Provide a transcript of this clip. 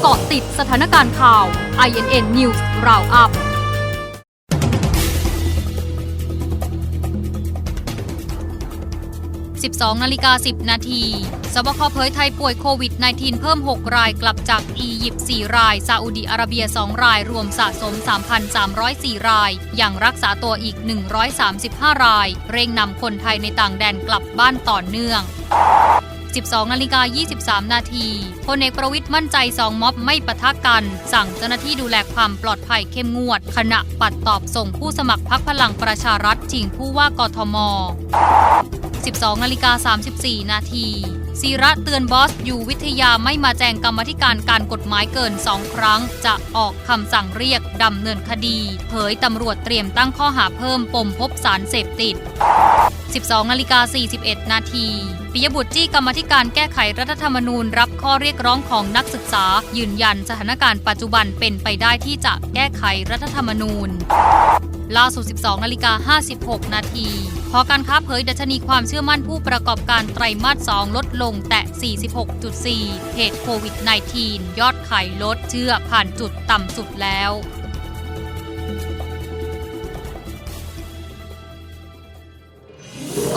เกาะติดสถานการณ์ข่าว INN News Roundup 12นาฬิกา 10 นาทีสบคเผยไทยป่วยโควิด -19 เพิ่ม 6 รายกลับจากอียิปต์4ราย ซาอุดีอาระเบีย 2 ราย รวมสะสม 3,304 ราย ยังรักษาตัวอีก 135 ราย เร่งนำคนไทยในต่างแดนกลับบ้านต่อเนื่อง 12นาฬิกา23 นาทีพลเอกประวิทย์มั่นใจสองม็อบไม่ปะทะกัน สั่งเจ้าหน้าที่ดูแลความปลอดภัยเข้มงวด ขณะปัดตอบส่งผู้สมัครพักพลังประชารัฐชิงผู้ว่ากทม 12นาฬิกา34 นาทีศิระเตือนบอสอยู่วิทยาไม่มาแจงกรรมธิการการกฎหมายเกิน2ครั้ง จะออกคำสั่งเรียกดำเนินคดี เผยตำรวจเตรียมตั้งข้อหาเพิ่มปมพบสารเสพติด 12นาฬิกา41 นาทีปิยบุตรจี้กรรมธิการแก้ไขรัฐธรรมนูญ รับข้อเรียกร้องของนักศึกษา ยืนยันสถานการณ์ปัจจุบันเป็นไปได้ที่จะแก้ไขรัฐธรรมนูญล่าสุด 12นาฬิกา56 นาทีพอการค้าเผยดัชนีความเชื่อมั่นผู้ประกอบการไตรมาส 2 ลดลงแต่ 46.4 เหตุโควิด -19 ยอดขายลดเชื่อผ่านจุดต่ำสุดแล้ว